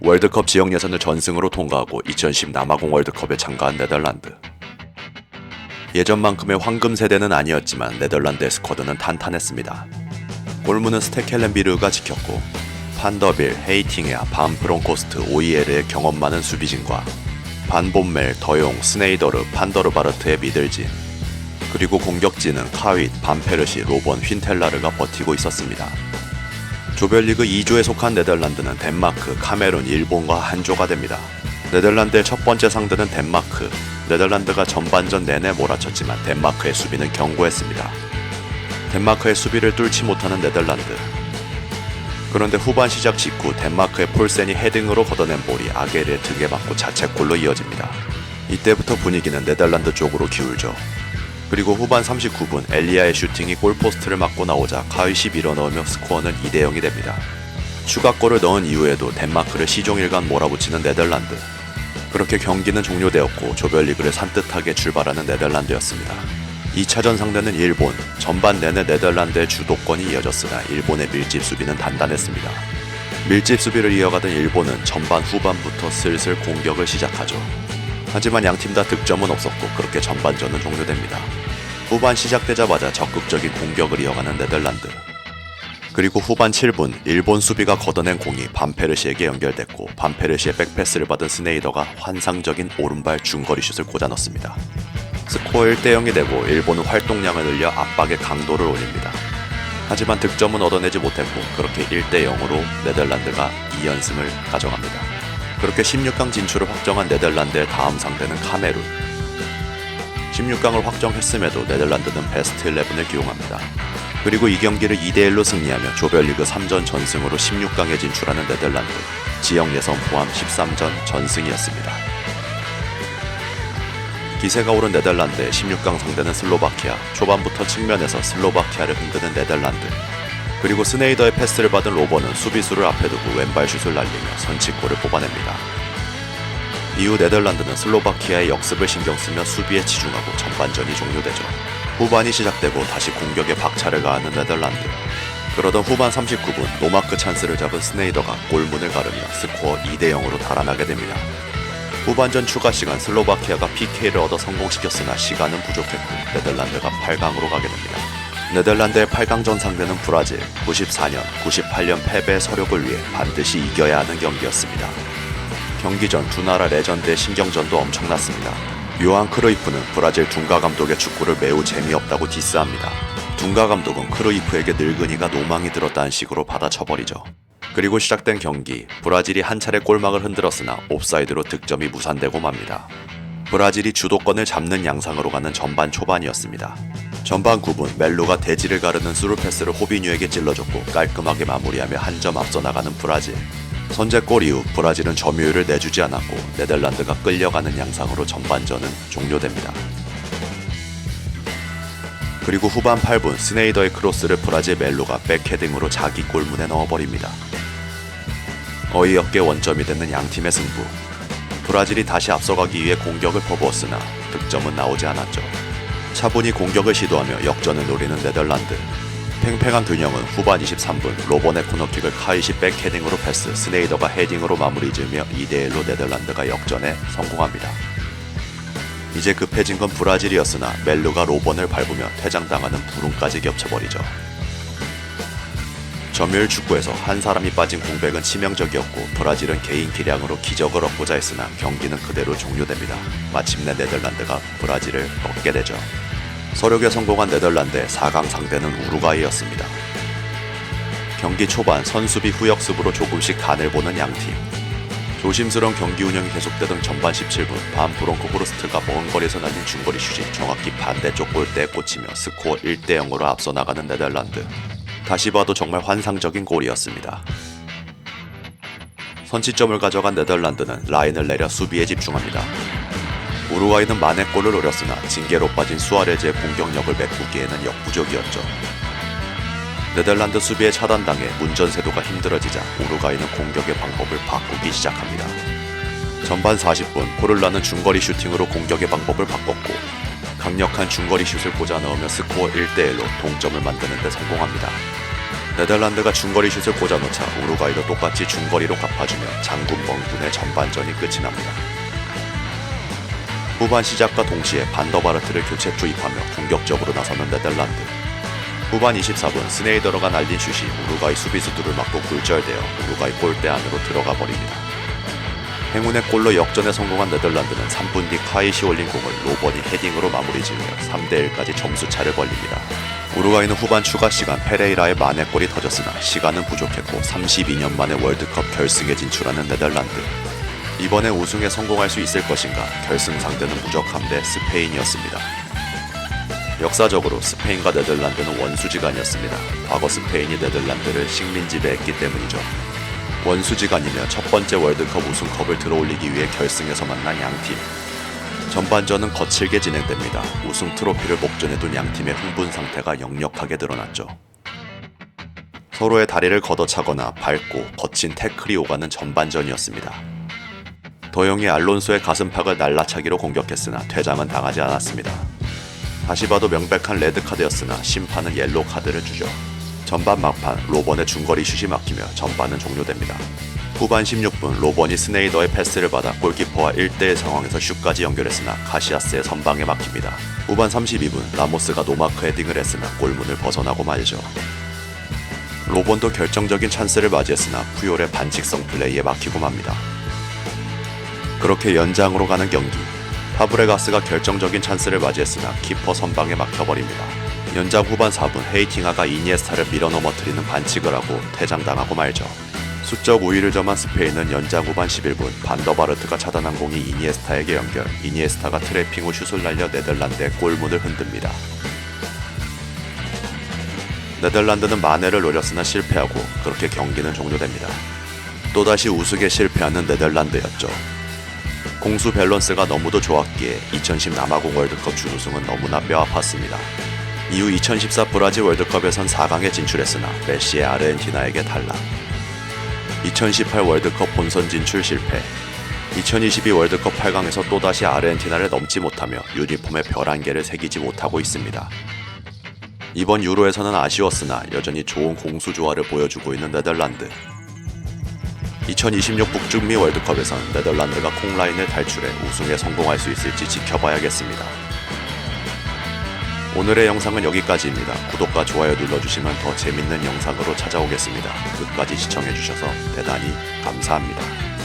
월드컵 지역 예선을 전승으로 통과하고 2010 남아공 월드컵에 참가한 네덜란드. 예전만큼의 황금 세대는 아니었지만 네덜란드의 스쿼드는 탄탄했습니다. 골문은 스테켈렌비르가 지켰고 판더빌, 헤이팅야, 반프론코스트, 오이에르의 경험 많은 수비진과 반본멜, 더용, 스네이더르, 판더르바르트의 미들진 그리고 공격진은 카윗, 반페르시, 로번, 휜텔라르가 버티고 있었습니다. 조별리그 2조에 속한 네덜란드는 덴마크, 카메룬, 일본과 한조가 됩니다. 네덜란드의 첫 번째 상대는 덴마크. 네덜란드가 전반전 내내 몰아쳤지만 덴마크의 수비는 견고했습니다. 덴마크의 수비를 뚫지 못하는 네덜란드. 그런데 후반 시작 직후 덴마크의 폴센이 헤딩으로 걷어낸 볼이 아게르의 등에 맞고 자책골로 이어집니다. 이때부터 분위기는 네덜란드 쪽으로 기울죠. 그리고 후반 39분 엘리아의 슈팅이 골포스트를 맞고 나오자 카윗이 밀어넣으며 스코어는 2대 0이 됩니다. 추가골을 넣은 이후에도 덴마크를 시종일관 몰아붙이는 네덜란드. 그렇게 경기는 종료되었고 조별리그를 산뜻하게 출발하는 네덜란드였습니다. 2차전 상대는 일본. 전반 내내 네덜란드의 주도권이 이어졌으나 일본의 밀집 수비는 단단했습니다. 밀집 수비를 이어가던 일본은 전반 후반부터 슬슬 공격을 시작하죠. 하지만 양 팀 다 득점은 없었고 그렇게 전반전은 종료됩니다. 후반 시작되자마자 적극적인 공격을 이어가는 네덜란드. 그리고 후반 7분 일본 수비가 걷어낸 공이 반페르시에게 연결됐고 반페르시의 백패스를 받은 스네이더가 환상적인 오른발 중거리 슛을 꽂아 넣습니다. 스코어 1대 0이 되고 일본은 활동량을 늘려 압박의 강도를 올립니다. 하지만 득점은 얻어내지 못했고 그렇게 1대 0으로 네덜란드가 2연승을 가져갑니다. 그렇게 16강 진출을 확정한 네덜란드의 다음 상대는 카메룬. 16강을 확정했음에도 네덜란드는 베스트 11을 기용합니다. 그리고 이 경기를 2대1로 승리하며 조별리그 3전 전승으로 16강에 진출하는 네덜란드. 지역 예선 포함 13전 전승이었습니다. 기세가 오른 네덜란드의 16강 상대는 슬로바키아. 초반부터 측면에서 슬로바키아를 흔드는 네덜란드. 그리고 스네이더의 패스를 받은 로버는 수비수를 앞에 두고 왼발 슛을 날리며 선취골을 뽑아냅니다. 이후 네덜란드는 슬로바키아의 역습을 신경 쓰며 수비에 치중하고 전반전이 종료되죠. 후반이 시작되고 다시 공격에 박차를 가하는 네덜란드. 그러던 후반 39분 노마크 찬스를 잡은 스네이더가 골문을 가르며 스코어 2대 0으로 달아나게 됩니다. 후반전 추가 시간 슬로바키아가 PK를 얻어 성공시켰으나 시간은 부족했고 네덜란드가 8강으로 가게 됩니다. 네덜란드의 8강전 상대는 브라질 94년, 98년 패배의 서력을 위해 반드시 이겨야 하는 경기였습니다. 경기 전 두 나라 레전드의 신경전도 엄청났습니다. 요한 크루이프는 브라질 둥가 감독의 축구를 매우 재미없다고 디스합니다. 둥가 감독은 크루이프에게 늙은이가 노망이 들었다는 식으로 받아쳐버리죠. 그리고 시작된 경기, 브라질이 한 차례 골망을 흔들었으나 옵사이드로 득점이 무산되고 맙니다. 브라질이 주도권을 잡는 양상으로 가는 전반 초반이었습니다. 전반 9분 멜로가 대지를 가르는 스루 패스를 호비뉴에게 찔러줬고 깔끔하게 마무리하며 한 점 앞서 나가는 브라질. 선제골 이후 브라질은 점유율을 내주지 않았고 네덜란드가 끌려가는 양상으로 전반전은 종료됩니다. 그리고 후반 8분 스네이더의 크로스를 브라질 멜로가 백헤딩으로 자기 골문에 넣어버립니다. 어이없게 원점이 되는 양팀의 승부. 브라질이 다시 앞서가기 위해 공격을 퍼부었으나 득점은 나오지 않았죠. 차분히 공격을 시도하며 역전을 노리는 네덜란드. 팽팽한 균형은 후반 23분 로번의 코너킥을 카이시 백헤딩으로 패스, 스네이더가 헤딩으로 마무리 지으며 2대1로 네덜란드가 역전에 성공합니다. 이제 급해진 건 브라질이었으나 멜루가 로번을 밟으며 퇴장당하는 불운까지 겹쳐버리죠. 점유율 축구에서 한 사람이 빠진 공백은 치명적이었고 브라질은 개인 기량으로 기적을 얻고자 했으나 경기는 그대로 종료됩니다. 마침내 네덜란드가 브라질을 얻게 되죠. 서력에 성공한 네덜란드의 4강 상대는 우루과이였습니다. 경기 초반 선수비 후역습으로 조금씩 간을 보는 양팀. 조심스러운 경기 운영이 계속되던 전반 17분 반 브론코 브루스트가 먼 거리에서 날린 중거리 슛이 정확히 반대쪽 골대에 꽂히며 스코어 1대 0으로 앞서 나가는 네덜란드. 다시 봐도 정말 환상적인 골이었습니다. 선취점을 가져간 네덜란드는 라인을 내려 수비에 집중합니다. 우루과이는 만회 골을 노렸으나 징계로 빠진 수아레즈의 공격력을 메꾸기에는 역부족이었죠. 네덜란드 수비에 차단당해 문전세도가 힘들어지자 우루과이는 공격의 방법을 바꾸기 시작합니다. 전반 40분 골을 나는 중거리 슈팅으로 공격의 방법을 바꿨고 강력한 중거리 슛을 꽂아 넣으며 스코어 1대1로 동점을 만드는 데 성공합니다. 네덜란드가 중거리 슛을 꽂아놓자 우루과이도 똑같이 중거리로 갚아주며 장군 멍군의 전반전이 끝이 납니다. 후반 시작과 동시에 반더바르트를 교체 투입하며 공격적으로 나서는 네덜란드. 후반 24분 스네이더러가 날린 슛이 우루과이 수비수들을 맞고 굴절되어 우루과이 골대 안으로 들어가 버립니다. 행운의 골로 역전에 성공한 네덜란드는 3분 뒤 카이시 올린 공을 로번이 헤딩으로 마무리 지으며 3대1까지 점수 차를 벌립니다. 우루과이는 후반 추가 시간 페레이라의 만회골이 터졌으나 시간은 부족했고 32년 만에 월드컵 결승에 진출하는 네덜란드. 이번에 우승에 성공할 수 있을 것인가 결승 상대는 무적함 대 스페인이었습니다. 역사적으로 스페인과 네덜란드는 원수지간이었습니다. 과거 스페인이 네덜란드를 식민 지배했기 때문이죠. 원수지간이며 첫 번째 월드컵 우승컵을 들어올리기 위해 결승에서 만난 양팀. 전반전은 거칠게 진행됩니다. 우승 트로피를 목전에 둔 양팀의 흥분 상태가 역력하게 드러났죠. 서로의 다리를 걷어차거나 밟고 거친 태클이 오가는 전반전이었습니다. 도영이 알론소의 가슴팍을 날라차기로 공격했으나 퇴장은 당하지 않았습니다. 다시 봐도 명백한 레드카드였으나 심판은 옐로 카드를 주죠. 전반 막판 로번의 중거리 슛이 막히며 전반은 종료됩니다. 후반 16분 로번이 스네이더의 패스를 받아 골키퍼와 1대1 상황에서 슛까지 연결했으나 카시아스의 선방에 막힙니다. 후반 32분 라모스가 노마크 헤딩을 했으나 골문을 벗어나고 말죠. 로번도 결정적인 찬스를 맞이했으나 푸yor의 반칙성 플레이에 막히고 맙니다. 그렇게 연장으로 가는 경기. 파브레가스가 결정적인 찬스를 맞이했으나 키퍼 선방에 막혀버립니다. 연장 후반 4분 헤이팅하가 이니에스타를 밀어넘어뜨리는 반칙을 하고 퇴장당하고 말죠. 수적 우위를 점한 스페인은 연장 후반 11분 반더바르트가 차단한 공이 이니에스타에게 연결, 이니에스타가 트래핑 후 슛을 날려 네덜란드의 골문을 흔듭니다. 네덜란드는 만회를 노렸으나 실패하고 그렇게 경기는 종료됩니다. 또다시 우승에 실패하는 네덜란드였죠. 공수 밸런스가 너무도 좋았기에 2010 남아공 월드컵 준우승은 너무나 뼈아팠습니다. 이후 2014 브라질 월드컵에선 4강에 진출했으나 메시의 아르헨티나에게 탈락. 2018 월드컵 본선 진출 실패. 2022 월드컵 8강에서 또다시 아르헨티나를 넘지 못하며 유니폼에 별 한 개를 새기지 못하고 있습니다. 이번 유로에서는 아쉬웠으나 여전히 좋은 공수 조화를 보여주고 있는 네덜란드. 2026 북중미 월드컵에선 네덜란드가 콩라인을 탈출해 우승에 성공할 수 있을지 지켜봐야겠습니다. 오늘의 영상은 여기까지입니다. 구독과 좋아요 눌러주시면 더 재밌는 영상으로 찾아오겠습니다. 끝까지 시청해주셔서 대단히 감사합니다.